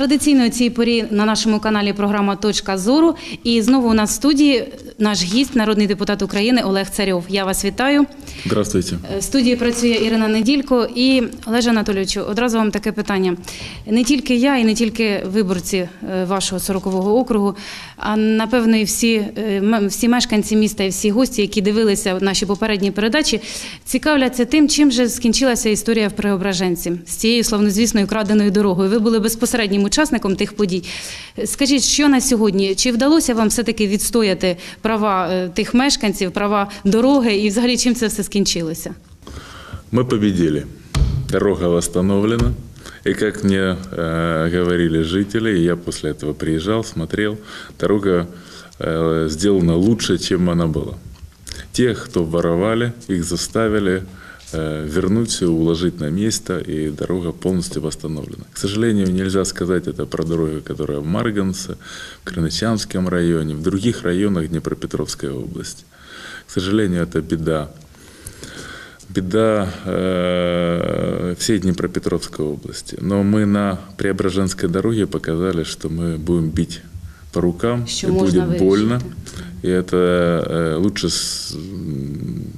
традиційно у цій порі на нашому каналі програма Точка зору. І знову у нас в студії наш гість, народний депутат України Олег Царьов. Я вас вітаю. Здравствуйте. Е, В студії працює Ірина Неділько і Олеже Анатолійовичу. Одразу вам таке питання. Не тільки я і не тільки виборці е, вашого 40-го округу, а напевно і всі, е, всі мешканці міста і всі гості, які дивилися наші попередні передачі, цікавляться тим, чим же скінчилася історія в Преображенці з цією славнозвісною краденою дорогою. Ви були безпосереднім учасником тих подій. Е, Скажіть, що на сьогодні? Чи вдалося вам все-таки відстояти права е, тих мешканців, права дороги і взагалі чим це все скінчилося? Мы победили. Дорога восстановлена. И как мне э, говорили жители, и я после этого приезжал, смотрел, дорога э, сделана лучше, чем она была. Тех, кто воровали, их заставили э, вернуть все, уложить на место, и дорога полностью восстановлена. К сожалению, нельзя сказать это про дорогу, которая в Марганце, в Крынычанском районе, в других районах Днепропетровской области. К сожалению, это беда беда э, всей Днепропетровской области. Но мы на Преображенской дороге показали, что мы будем бить по рукам, Що и будет вирішити. больно. И это э, лучше с,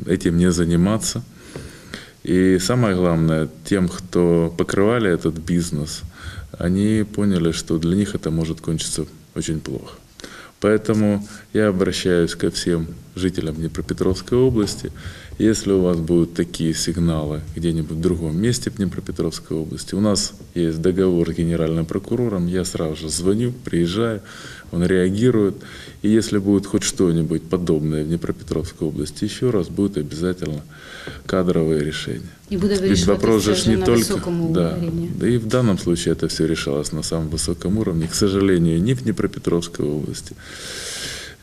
этим не заниматься. И самое главное, тем, кто покрывали этот бизнес, они поняли, что для них это может кончиться очень плохо. Поэтому я обращаюсь ко всем жителям Днепропетровской области. Если у вас будут такие сигналы где-нибудь в другом месте в Днепропетровской области, у нас есть договор с генеральным прокурором, я сразу же звоню, приезжаю, он реагирует. И если будет хоть что-нибудь подобное в Днепропетровской области, еще раз будет обязательно кадровое решение. І буде Ведь вирішуватися вопрос же ж вже не на только... високому Да, рівні. да и в данном случае это все решалось на самом высоком уровне. К сожалению, ни в Днепропетровской области,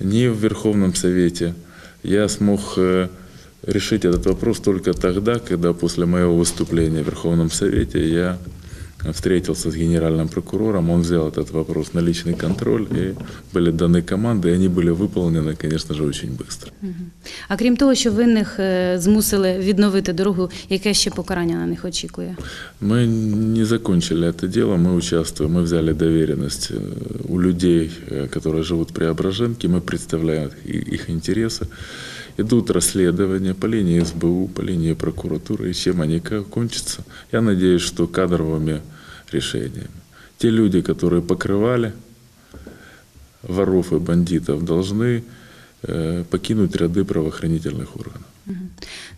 ни в Верховном Совете я смог э, решить этот вопрос только тогда, когда после моего выступления в Верховном Совете я встретился с генеральным прокурором, он взял этот вопрос на личный контроль, и были даны команды, и они были выполнены, конечно же, очень быстро. А крім того, що винних е, змусили відновити дорогу, яке ще покарання на них очікує? Мы не закончили это дело, мы участвуем, мы взяли доверенность э, у людей, э, которые живут в Преображенке, мы представляем и- их интересы. Идут расследования по линии СБУ, по линии прокуратуры, и чем они кончатся, я надеюсь, что кадровыми решениями. Те люди, которые покрывали воров и бандитов, должны э, покинуть ряды правоохранительных органов.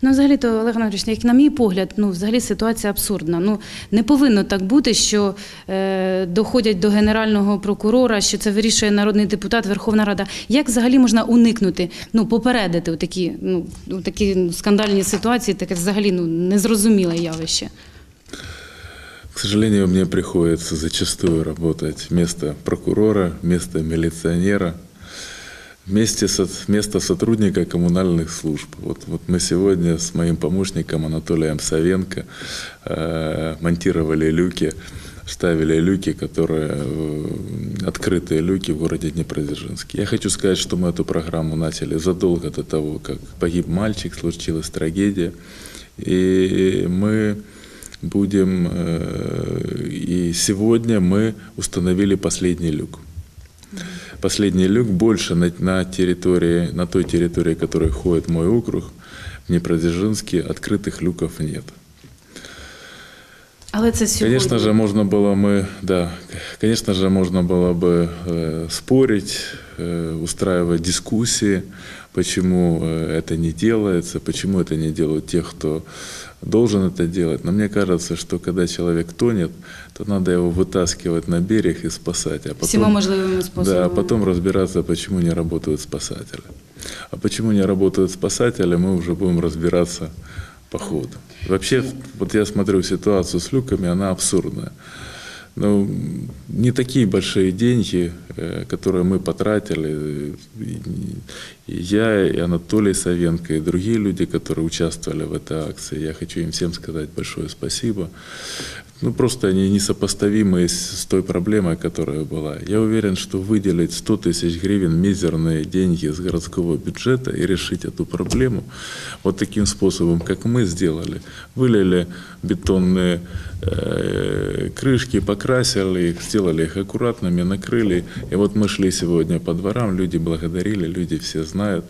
Ну, взагалі, то Олег Анатолійович, як на мій погляд, ну взагалі ситуація абсурдна. Ну не повинно так бути, що е, доходять до генерального прокурора, що це вирішує народний депутат, Верховна Рада. Як взагалі можна уникнути, ну попередити такі, ну такі скандальні ситуації, таке взагалі ну незрозуміле явище. К сожалению, мне приходится зачастую работать вместо прокурора, вместо милиционера, вместе со, вместо сотрудника коммунальных служб. Вот, вот мы сегодня с моим помощником Анатолием Савенко э, монтировали люки, ставили люки, которые э, открытые люки в городе Днепродзержинске. Я хочу сказать, что мы эту программу начали задолго до того, как погиб мальчик, случилась трагедия. И мы будем... э, И сегодня мы установили последний люк. Последний люк больше на, на территории, на той территории, которой ходит мой округ, в Днепродзержинске, открытых люков нет. Але це сьогодні. Конечно же, можно было мы, да, конечно же, можно было бы э, спорить, э, устраивать дискуссии, почему э, это не делается, почему это не делают те, кто должен это делать. Но мне кажется, что когда человек тонет, то надо его вытаскивать на берег и спасать, а потом, можливими способами. да, а потом разбираться, почему не работают спасатели. А почему не работают спасатели, мы уже будем разбираться по ходу. Вообще, вот я смотрю ситуацию с люками, она абсурдная. Ну, не такие большие деньги, э, которые мы потратили, и- я, и Анатолий Савенко, и другие люди, которые участвовали в этой акции, я хочу им всем сказать большое спасибо. Ну, просто они несопоставимы с той проблемой, которая была. Я уверен, что выделить 100 тысяч гривен, мизерные деньги из городского бюджета и решить эту проблему вот таким способом, как мы сделали. Вылили бетонные э, крышки, покрасили их, сделали их аккуратными, накрыли. И вот мы шли сегодня по дворам, люди благодарили, люди все знают.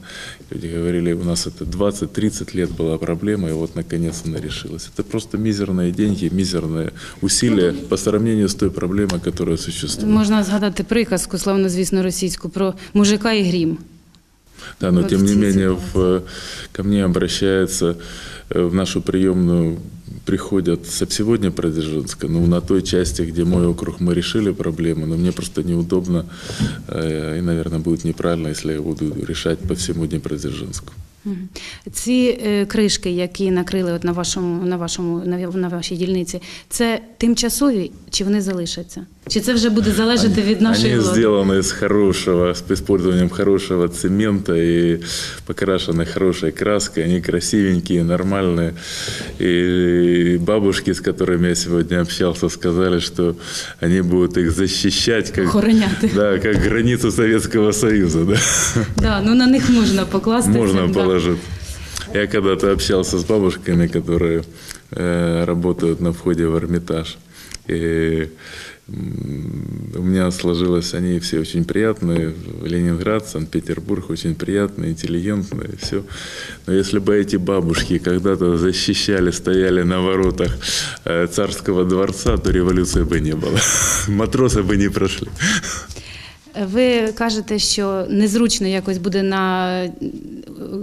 Люди говорили, у нас это 20-30 лет была проблема, и вот наконец она решилась. Это просто мизерные деньги, мизерные усилия по сравнению с той проблемой, которая существует. Можна згадати приказку, славно звісно, російську про мужика і грім. Да, но Вот тем не менее в, ко мне обращаются э, в нашу приемную приходят со всего Днепродзержинска, ну, на той части, где мой округ, мы решили проблему, но мне просто неудобно э, и, наверное, будет неправильно, если я буду решать по всему Днепродзержинску. Мгм. Ці е, кришки, які накрили от на вашому на вашому на, на вашій дільниці, це тимчасові чи вони залишаться? Чи це вже буде залежати від нашої Они влади? сделаны из хорошего, с использованием хорошего цемента и покрашены хорошей краской. Они красивенькие, нормальные. И бабушки, с которыми я сегодня общался, сказали, что они будут их защищать, как, Охороняти. да, как границу Советского Союза. Да? Да, ну на них можна покласти. Можно це, да. Положить. Я когда-то общался с бабушками, которые э, работают на входе в Эрмитаж. И у меня сложилось, они все очень приятные, Ленинград, Санкт-Петербург очень приятные, интеллигентные, все. Но если бы эти бабушки когда-то защищали, стояли на воротах э, царского дворца, то революции бы не было. Матросы бы не прошли. Ви кажете, що незручно якось буде на е,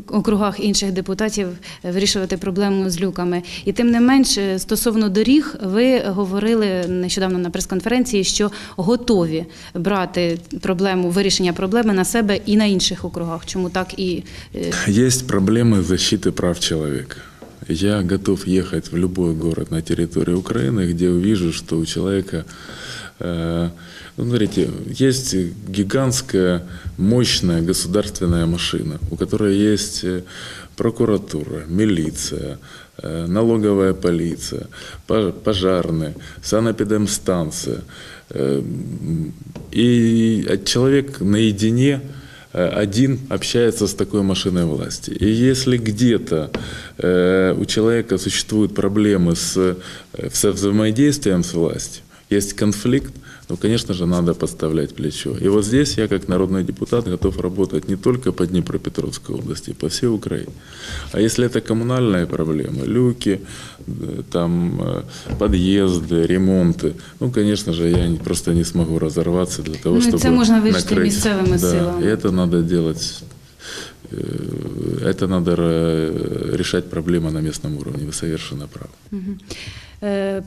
округах інших депутатів вирішувати проблему з люками. І тим не менш, е, стосовно доріг, ви говорили нещодавно на прес-конференції, що готові брати проблему вирішення проблеми на себе і на інших округах. Чому так і е, Есть проблемы защиты прав человека. Я готов ехать в любой город на территории Украины, где увижу, что у человека, э, ну, смотрите, есть гигантская, мощная государственная машина, у которой есть э, прокуратура, милиция, э, налоговая полиция, пож- пожарные, санэпидемстанция. Э, И э, человек наедине э, один общается с такой машиной власти. И если где-то э, у человека существуют проблемы с, э, со взаимодействием с властью, есть конфликт, ну, конечно же, надо подставлять плечо. И вот здесь я, как народный депутат, готов работать не только по Днепропетровской области, по всей Украине. А если это коммунальные проблемы, люки, э, там, э, подъезды, ремонты, ну, конечно же, я просто не смогу разорваться для того, Ну, чтобы это можно накрыть. да, силами. и это надо делать э, это надо решать проблемы на местном уровне. Вы совершенно правы. Е,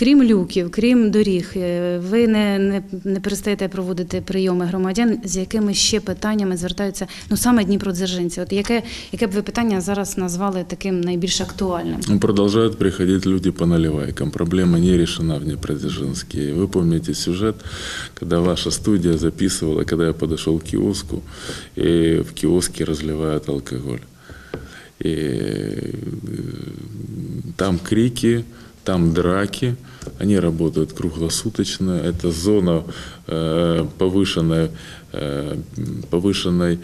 Крім люків, крім доріг, е, ви не, не, не перестаєте проводити прийоми громадян, з якими ще питаннями звертаються ну саме Дніпродзержинці. От яке, яке б ви питання зараз назвали таким найбільш актуальним? Ну, Продолжают приходить люди по наливайкам. Проблема не решена в Днепродзержинске. И Вы помните сюжет, когда ваша студия записывала, когда я подошел к киоску, и в киоске разливают алкоголь. И э, там крики, Там драки, они работают круглосуточно. Это зона э, повышенной, э, повышенной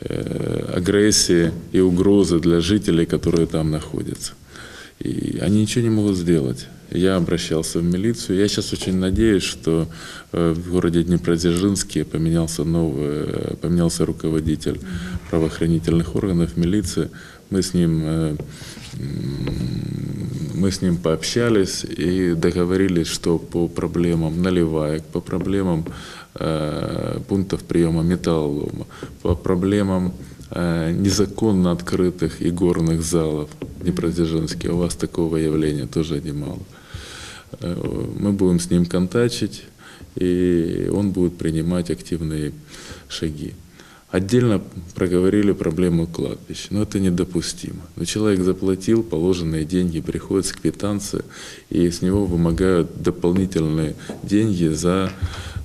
э, агрессии и угрозы для жителей, которые там находятся. И они ничего не могут сделать. Я обращался в милицию. Я сейчас очень надеюсь, что э, в городе Днепродзержинске поменялся новый, э, поменялся руководитель правоохранительных органов милиции. Мы с ним э, мы с ним пообщались и договорились, что по проблемам наливаек, по проблемам э, пунктов приема металлолома, по проблемам э, незаконно открытых игорных залов в Днепродзержинске, у вас такого явления тоже немало. Э, Мы будем с ним контачить, и он будет принимать активные шаги. Отдельно проговорили проблему кладбищ, но это недопустимо. Но человек заплатил положенные деньги, приходит с квитанции, и с него вымогают дополнительные деньги за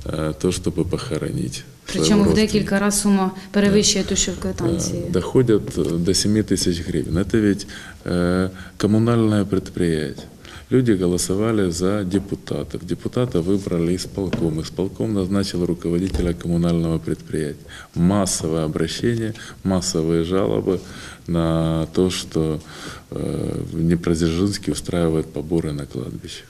э, то, чтобы похоронить Причому своего в родственника. декілька разів сума перевищує ту, що в квитанції. Э, доходят э, до 7 тысяч гривен. Это ведь э, коммунальное предприятие. Люди голосовали за депутатов. Депутата выбрали исполком. Исполком назначил руководителя коммунального предприятия. Массовое обращение, массовые жалобы на то, что э, в Днепродзержинске устраивают поборы на кладбищах.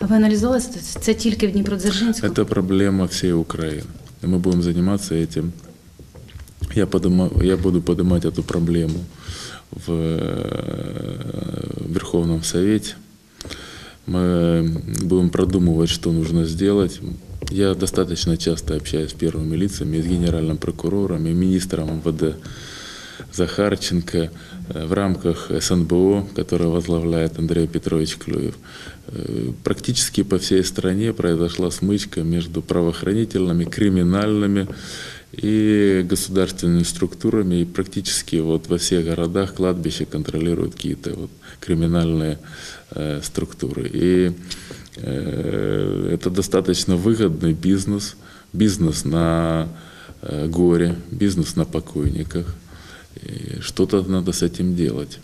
А ви аналізували це? Це тільки в Дніпродзержинську? Это проблема всей Украины. И мы будем заниматься этим. Я, подыма- я буду поднимать эту проблему в э, Верховном Совете. Мы будем продумывать, что нужно сделать. Я достаточно часто общаюсь с первыми лицами, с генеральным прокурором, и министром МВД Захарченко э, в рамках СНБО, которое возглавляет Андрей Петрович Клюев. Э, Практически по всей стране произошла смычка между правоохранительными, криминальными и государственными структурами. И практически вот во всех городах кладбища контролируют какие-то вот криминальные структуры. И э, это достаточно выгодный бизнес, бизнес на э, горе, бизнес на покойниках. Что-то надо с этим делать.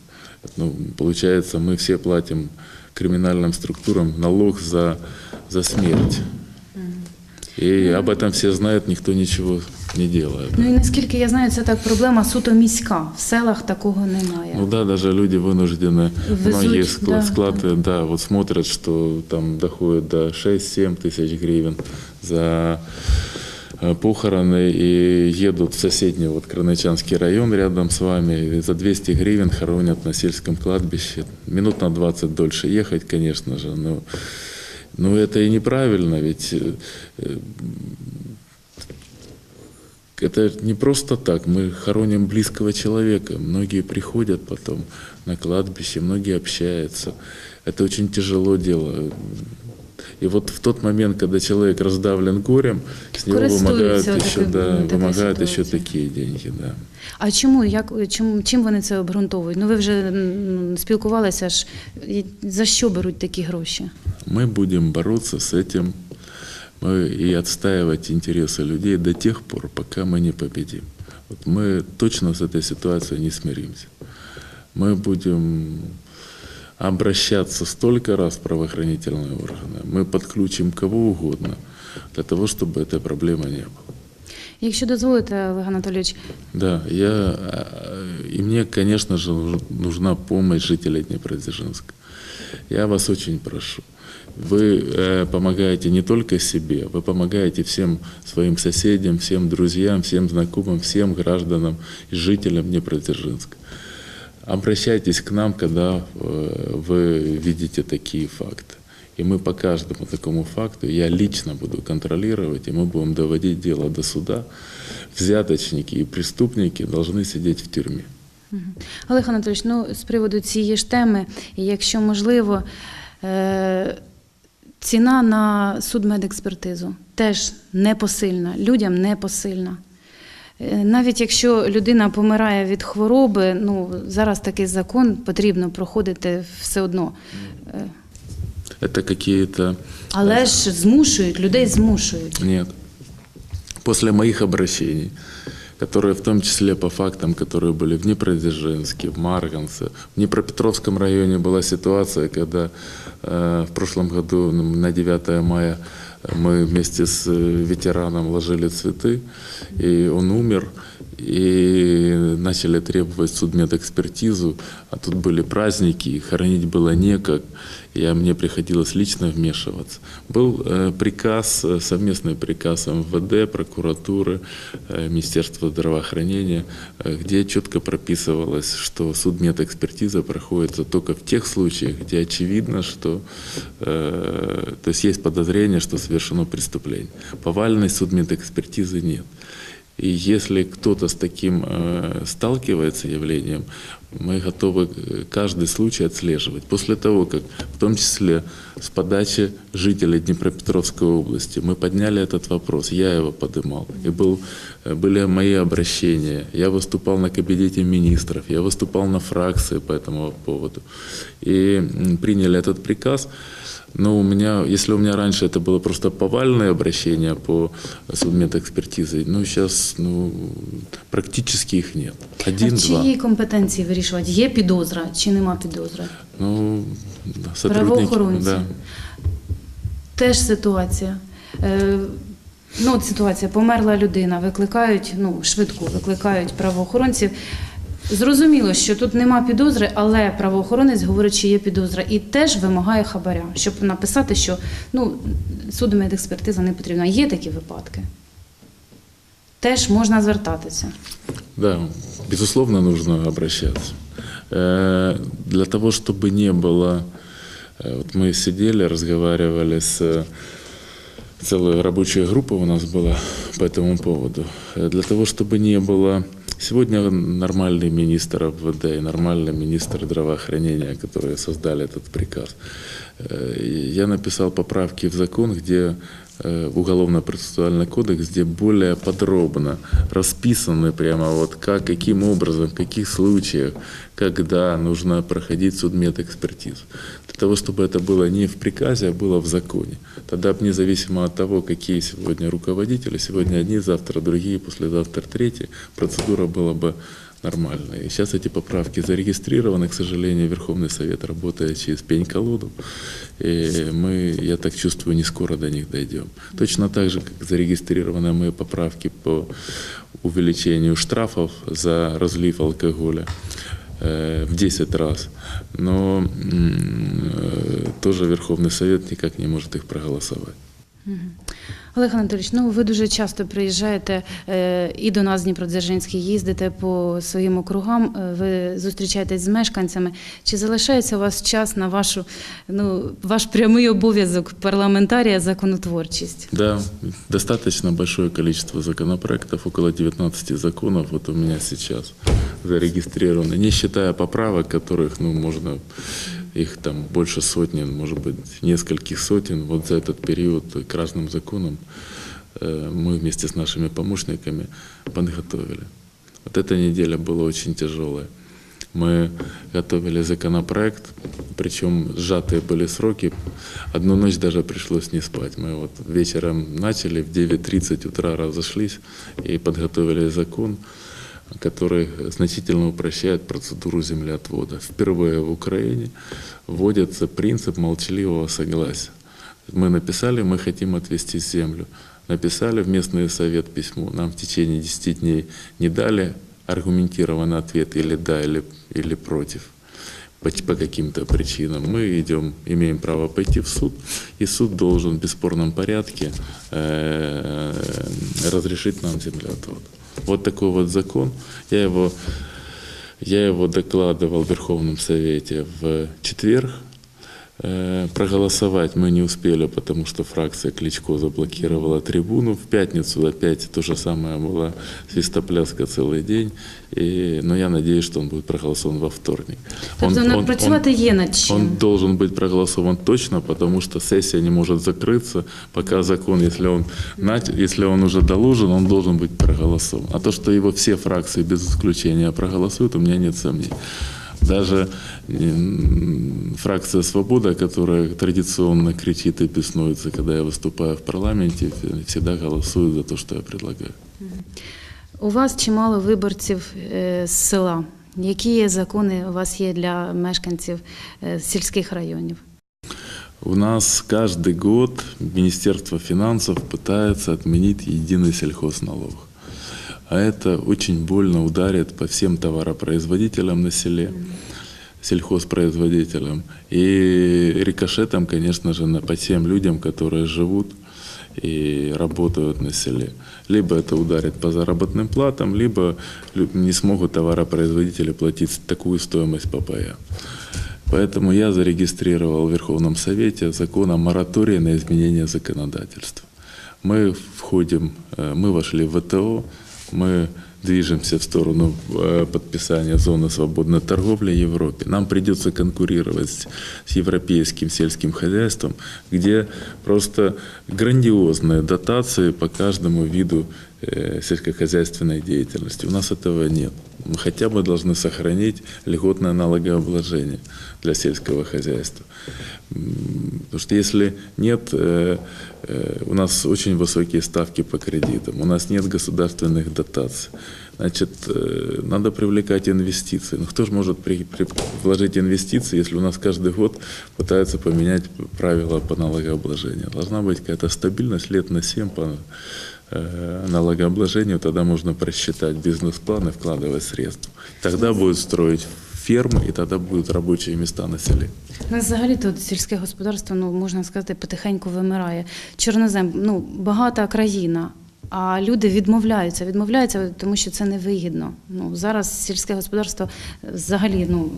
Ну, получается, мы все платим криминальным структурам налог за, за смерть. И об этом все знают, никто ничего не делает. Ну і наскільки я знаю, це так проблема суто міська. В селах такого немає. Ну да, даже люди вынуждены, Везут, многие да, склад, склады, да, вот смотрят, что там доходит до 6-7 тысяч гривен за э, похороны и едут в соседний вот Крынычанский район рядом с вами и за 200 гривен хоронят на сельском кладбище. Минут на 20 дольше ехать, конечно же, но, но это и неправильно, ведь э, э, это не просто так. Мы хороним близкого человека. Многие приходят потом на кладбище, многие общаются. Это очень тяжело дело. И вот в тот момент, когда человек раздавлен горем, с него вымогают Користуются еще, такой- да, такой вымогают еще ситуацией. такие деньги, да. А чому? Як чим, чим вони це обґрунтовують? Ну ви вже м, спілкувалися ж. І За що беруть такі гроші? Мы будем бороться с этим мы, и отстаивать интересы людей до тех пор, пока мы не победим. Вот мы точно с этой ситуацией не смиримся. Мы будем обращаться столько раз в правоохранительные органы, мы подключим кого угодно для того, чтобы этой проблемы не было. Якщо дозволите, Олег Анатолійович, Да, я, и мне, конечно же, нуж- нужна помощь жителей Днепродзержинска. Я вас очень прошу. Вы э, помогаете не только себе, вы помогаете всем своим соседям, всем друзьям, всем знакомым, всем гражданам и жителям Днепродзержинска. Обращайтесь к нам, когда э, вы видите такие факты. И мы по каждому такому факту, я лично буду контролировать, и мы будем доводить дело до суда. Взяточники и преступники должны сидеть в тюрьме. Мгм. Олег Анатолійович, ну з приводу цієї ж теми, і якщо можливо, е- ціна на судмедекспертизу теж непосильна, людям непосильна. Е, Навіть якщо людина помирає від хвороби, ну зараз такий закон потрібно проходити все одно. Е, Это какие-то... Але ж змушують, людей змушують. Нет. После моих обращений, которые в том числе по фактам, которые были в Днепродзержинске, в Марганце, в Днепропетровском районе была ситуация, когда э, в прошлом году на 9 мая мы вместе с э, ветераном ложили цветы, и он умер, и начали требовать судмедэкспертизу, а тут были праздники, и хоронить было некак, я, мне приходилось лично вмешиваться. Был э, приказ, э, совместный приказ МВД, прокуратуры, э, Министерства здравоохранения, где четко прописывалось, что судмедэкспертиза проходит только в тех случаях, где очевидно, что то есть есть подозрение, что совершено преступление. Повальной судмедэкспертизы нет. И если кто-то с таким э, сталкивается явлением, мы готовы э, каждый случай отслеживать. После того, как в том числе с подачи жителей Днепропетровской области. Мы подняли этот вопрос, я его поднимал. И был, э, были мои обращения. Я выступал на кабинете министров, я выступал на фракции по этому поводу. И приняли этот приказ. Но у меня, если у меня раньше это было просто повальное обращение по судмедэкспертизе, ну сейчас ну, практически их нет. А в Один-два. чиїй компетенції вирішувати? Є підозра чи нема підозри? Ну, да, сотрудники, Правоохоронці. да. Теж ситуація. Е, ну, от ситуація, померла людина, викликають ну, швидку, викликають правоохоронців. Зрозуміло, що тут нема підозри, але правоохоронець говорить, що є підозра, і теж вимагає хабаря, щоб написати, що ну, судмедекспертиза не потрібна. Є такі випадки. Теж можна звертатися. Да, безусловно, нужно обращаться. Э, Для того, чтобы не было... э, Вот мы сидели, разговаривали с... Целая рабочая группа у нас была по этому поводу. Э, Для того, чтобы не было... Сегодня нормальный министр МВД и нормальный министр здравоохранения, которые создали этот приказ. Э, Я написал поправки в закон, где в уголовно-процессуальный кодекс, где более подробно расписаны прямо вот как, каким образом, в каких случаях, когда нужно проходить судмедэкспертизу. Для того, чтобы это было не в приказе, а было в законе. Тогда независимо от того, какие сегодня руководители, сегодня одни, завтра другие, послезавтра третьи, процедура была бы нормальная. И сейчас эти поправки зарегистрированы, к сожалению, Верховный Совет работает через пень-колоду. И мы, я так чувствую, не скоро до них дойдем. Точно так же, как зарегистрированы мои поправки по увеличению штрафов за разлив алкоголя э, в 10 раз. Но э, тоже Верховный Совет никак не может их проголосовать. Олег Анатолійович, ну ви дуже часто приїжджаєте е, і до нас, Дніпродзержинський, їздите по своїм округам, е, ви зустрічаєтесь з мешканцями. Чи залишається у вас час на вашу, ну, ваш прямий обов'язок парламентарія законотворчість? Да, достаточно большое количество законопроектов, около 19 законов вот у меня сейчас зарегистрировано, не считая поправок, которых, ну, можно, их там больше сотни, может быть, нескольких сотен. Вот за этот период к разным законам э, мы вместе с нашими помощниками подготовили. Вот эта неделя была очень тяжелая. Мы готовили законопроект, причем сжатые были сроки. Одну ночь даже пришлось не спать. Мы вот вечером начали, в 9.30 утра разошлись и подготовили закон, который значительно упрощает процедуру землеотвода. Впервые в Украине вводится принцип молчаливого согласия. Мы написали, мы хотим отвести землю. Написали в местный совет письмо. Нам в течение 10 дней не дали аргументированный ответ или да, или, или против по, каким-то причинам. Мы идем, имеем право пойти в суд, и суд должен в бесспорном порядке э, разрешить нам землеотвод. Вот такой вот закон. Я его, я его докладывал в Верховном Совете в четверг. Э, Проголосовать мы не успели, потому что фракция Кличко заблокировала трибуну. В пятницу опять то же самое была свистопляска целый день. И, но я надеюсь, что он будет проголосован во вторник. Тобто Он- он- напрацювати є над чим. он должен быть проголосован точно, потому что сессия не может закрыться, пока закон, если он, если он уже доложен, он должен быть проголосован. А то, что его все фракции без исключения проголосуют, у меня нет сомнений. Даже м, фракция «Свобода», которая традиционно кричит и беснуется, когда я выступаю в парламенте, всегда голосует за то, что я предлагаю. У вас чимало виборців е, з села. Які є закони у вас є для мешканців е, сільських районів? У нас каждый год Министерство финансов пытается отменить единый сельхозналог. А это очень больно ударит по всем товаропроизводителям на селе, сельхозпроизводителям. И рикошетом, конечно же, по тем людям, которые живут и работают на селе. Либо это ударит по заработным платам, либо не смогут товаропроизводители платить такую стоимость по паям. Поэтому я зарегистрировал в Верховном Совете закон о моратории на изменение законодательства. Мы входим, э, мы вошли в ВТО, мы движемся в сторону э, подписания зоны свободной торговли Европе. Нам придется конкурировать с, с европейским сельским хозяйством, где просто грандиозные дотации по каждому виду э, сельскохозяйственной деятельности. У нас этого нет. Мы хотя бы должны сохранить льготное налогообложение для сельского хозяйства. Потому что если нет, э, э, у нас очень высокие ставки по кредитам, у нас нет государственных дотаций, значит, э, надо привлекать инвестиции. Ну кто же может при- при- вложить инвестиции, если у нас каждый год пытаются поменять правила по налогообложению? Должна быть какая-то стабильность лет на 7 по налогообложению, тогда можно просчитать бизнес-план и вкладывать средства. Тогда будут строить фермы, и тогда будут рабочие места населения. Ну, взагалі тут сільське господарство, ну можна сказати, потихеньку вимирає. Чорнозем, ну багата країна. А люди відмовляються, відмовляються, тому що це невигідно. Ну зараз сільське господарство е, взагалі ну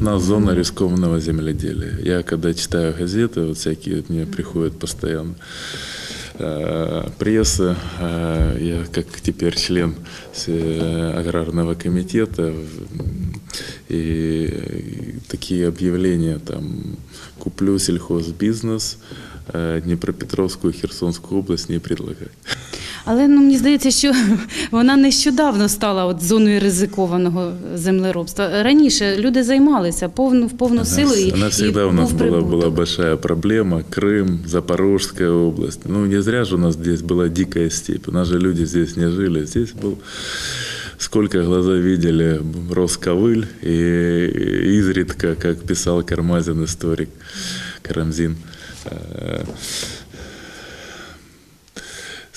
У нас зона рискованного земледелия. Я когда читаю газеты, вот всякие вот мне приходят постоянно Э, пресса, э, я как теперь член э, аграрного комитета, и такие объявления там «Куплю сельхозбизнес», э, Днепропетровскую, Херсонскую область не предлагать. Але ну мені здається, що вона нещодавно стала от зоною ризикованого землеробства. Раніше люди займалися повну в повну силу і, Она і всегда у нас був была, прибуток. была большая проблема. Крым, Запорожская область. Ну, не зря же у нас здесь была дикая степь. У нас же люди здесь не жили. Здесь был сколько глаза видели, рос ковыль, и изредка, как писал Кармазин, историк Карамзин, э,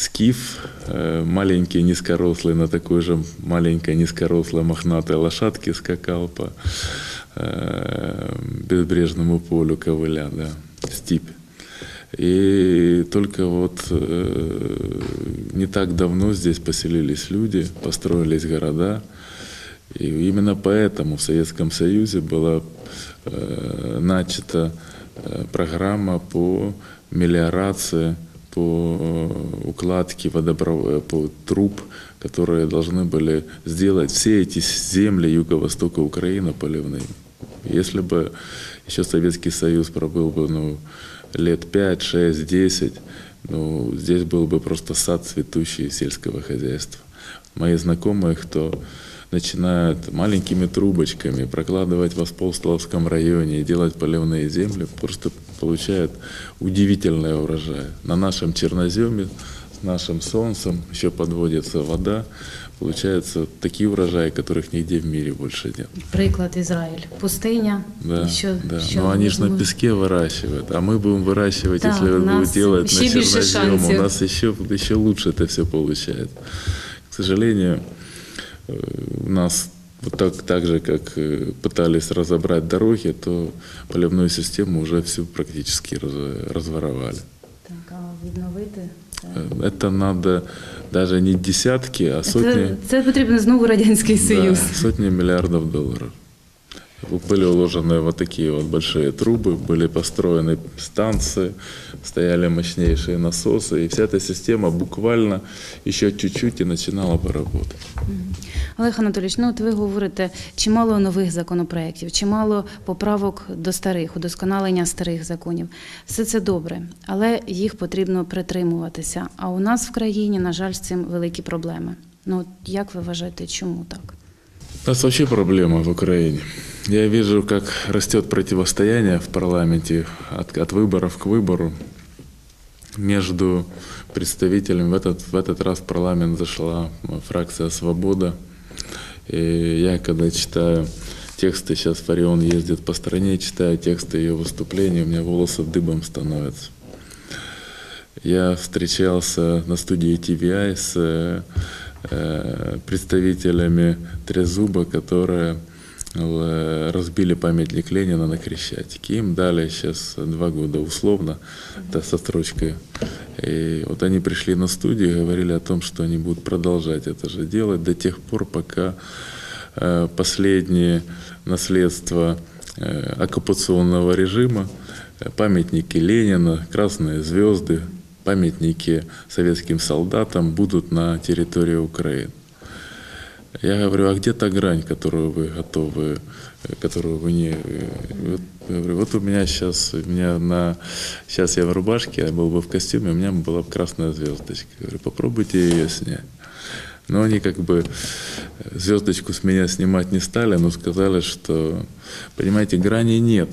Скиф, э, маленький, низкорослый, на такой же маленькой, низкорослой, мохнатой лошадке скакал по э, безбрежному полю ковыля, да, степь. И только вот э, не так давно здесь поселились люди, построились города. И именно поэтому в Советском Союзе была э, начата э, программа по мелиорации, по укладке водопровода, по труб, которые должны были сделать все эти земли юго-востока Украины поливными. Если бы еще Советский Союз пробыл бы ну, лет 5, 6, 10, ну, здесь был бы просто сад цветущий сельского хозяйства. Мои знакомые, кто начинают маленькими трубочками прокладывать в Асполстоловском районе и делать поливные земли, просто получают удивительный урожай. На нашем черноземе, с нашим солнцем, еще подводится вода, получаются такие урожаи, которых нигде в мире больше нет. Приклад Ізраїль, пустиня. Да, і що, да. що Но они же на ми- песке выращивают, а мы будем выращивать, Да, если у вы нас будете делать на еще больше чернозем, у шансов. нас еще, еще лучше это все получается. К сожалению, э, у нас вот так, так же, как э, пытались разобрать дороги, то поливную систему уже всю практически раз- разворовали. Так, а це. Э, Это надо даже не десятки, а сотни, Це, це потрібно знову Радянський Союз. Да, сотни миллиардов долларов. Были уложены вот такие вот большие трубы, были построены станции, стояли мощнейшие насосы, и вся эта система буквально еще чуть-чуть и начинала бы работать. Олег Анатолійович, ну от ви говорите, чимало нових законопроєктів, чимало поправок до старих, удосконалення старих законів. Все це добре, але їх потрібно притримуватися. А у нас в країні, на жаль, з цим великі проблеми. Ну от як ви вважаєте, чому так? У нас вообще проблема в Украине. Я вижу, как растет противостояние в парламенте от, от выборов к выбору между представителями. В этот, в этот раз в парламент зашла фракция «Свобода». И я, когда читаю тексты, сейчас Фарион ездит по стране, читаю тексты ее выступлений, у меня волосы дыбом становятся. Я встречался на студии TVI с э, представителями Трезуба, которые э, разбили памятник Ленина на Крещатике. Им дали сейчас два года условно, да, со строчкой. И вот они пришли на студию и говорили о том, что они будут продолжать это же делать до тех пор, пока э, последние наследства э, оккупационного режима, э, памятники Ленина, красные звезды, памятники советским солдатам будут на территории Украины. Я говорю, а где та грань, которую вы готовы, э, которую вы не... э, Вот, я говорю, вот у меня сейчас, у меня на... Сейчас я в рубашке, я был бы в костюме, у меня была бы красная звездочка. Я говорю, попробуйте ее снять. Но они как бы э, звездочку с меня снимать не стали, но сказали, что, понимаете, грани нет.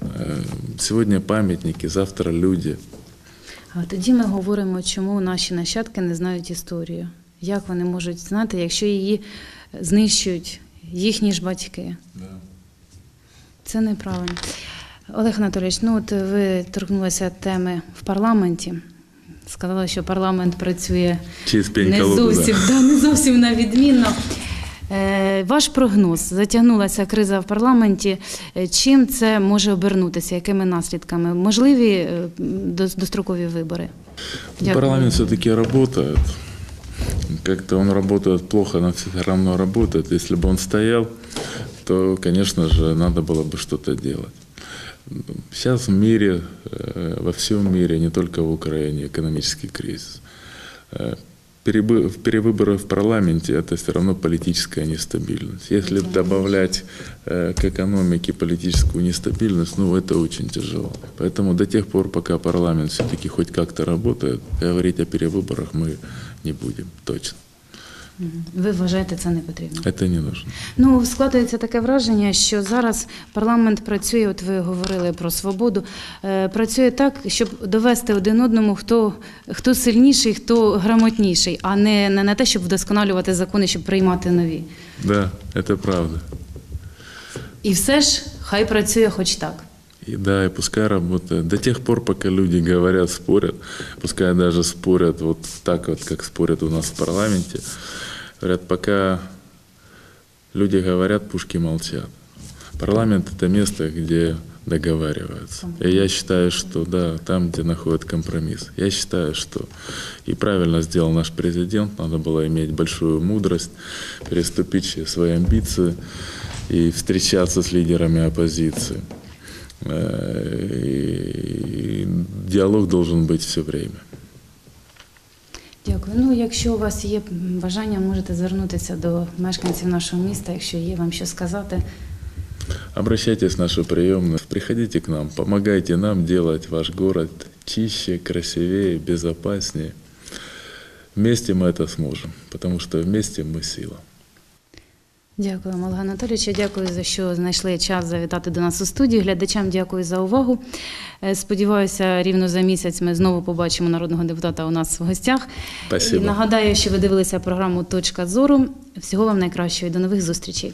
Э, Сегодня памятники, завтра люди. А тоді ми говоримо, чому наші нащадки не знають історію. Як вони можуть знати, якщо її знищують їхні ж батьки? Це неправильно. Олег Анатолійович, ну от ви торкнулися теми в парламенті. Сказали, що парламент працює не зовсім, да, не зовсім на відмінно. Е, Ваш прогноз затягнулася криза в парламенті. Е, Чим це може обернутися? Якими наслідками? Можливі е, дострокові вибори? Дякую. Парламент все-таки работает. Как-то он работает плохо, но все равно работает. Если бы он стоял, то, конечно же, надо было бы что-то делать. Сейчас в мире, э, во всем мире, не только в Украине, экономический кризис. Э, Перевыборы в парламенте – это все равно политическая нестабильность. Если добавлять э, к экономике политическую нестабильность, ну, это очень тяжело. Поэтому до тех пор, пока парламент все-таки хоть как-то работает, говорить о перевыборах мы не будем, точно. Ви вважаєте, це не потрібно? Это не нужно. Ну, складається таке враження, що зараз парламент працює, от ви говорили про свободу, е, працює так, щоб довести один одному, хто, хто сильніший, хто грамотніший, а не, не на те, щоб вдосконалювати закони, щоб приймати нові. Да, это правда. І все ж хай працює хоч так. И да, и пускай работает. До тех пор, пока люди говорят, спорят, пускай даже спорят вот так вот, как спорят у нас в парламенте, говорят, пока люди говорят, пушки молчат. Парламент – это место, где договариваются. И я считаю, что да, там, где находят компромисс. Я считаю, что и правильно сделал наш президент, надо было иметь большую мудрость, переступить через свои амбиции и встречаться с лидерами оппозиции. Э, И диалог должен быть все время. Дякую. Ну, якщо у вас є бажання, можете звернутися до мешканців нашого міста, якщо є вам що сказати. Обращайтесь в нашу приемную, приходите к нам, помогайте нам делать ваш город чище, красивее, безопаснее. Вместе мы это сможем, потому что вместе мы сила. Дякую, Олег Анатолійович. Дякую за що знайшли час завітати до нас у студію. Глядачам дякую за увагу. Е, Сподіваюся, рівно за місяць ми знову побачимо народного депутата у нас в гостях. Спасибо. І нагадаю, що ви дивилися програму Точка зору. Всього вам найкращого і до нових зустрічей.